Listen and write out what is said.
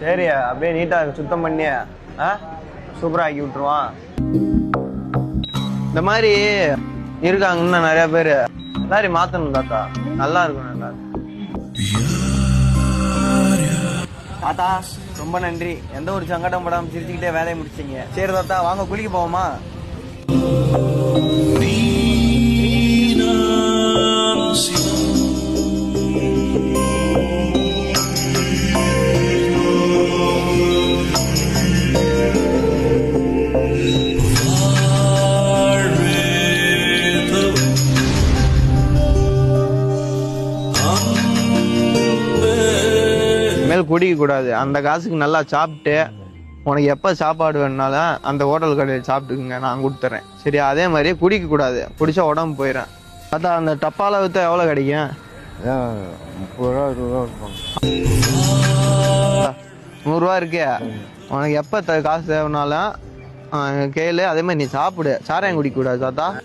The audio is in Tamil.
சரி அப்படியே நீட்டாக சுத்தம் பண்ணி ஆ? சூப்பராக ஆக்கி விட்டுருவான். இந்த மாதிரி இருக்காங்க இன்னும் நிறைய பேர். எல்லாரையும் மாற்றணும் தாத்தா. நல்லா இருக்கும் நல்லா தாத்தா ரொம்ப நன்றி. எந்த ஒரு சங்கடம் படாமல் சிரிச்சுக்கிட்டே வேலையை முடிச்சீங்க சரி தாத்தா வாங்க குளிக்க போவோமா? மேல் குடிக்க கூடாது அந்த காசுக்கு நல்லா சாப்பிட்டு உனக்கு எப்போ சாப்பாடு வேணுனாலும் அந்த ஹோட்டல் கடையில் சாப்பிட்டுக்குங்க நான் கொடுத்துறேன். சரியா? அதே மாதிரி குடிக்க கூடாது குடிச்சா உடம்பு போயிடும். பார்த்தா அந்த டப்பால வித்தா எவ்வளோ கிடைக்கும்? நூறுரூவா இருக்கே. உனக்கு எப்போ த காசு தேவைனாலும் கேளு. அதே மாதிரி நீ சாப்பிடு. சாராயம் குடிக்க கூடாது தாத்தா.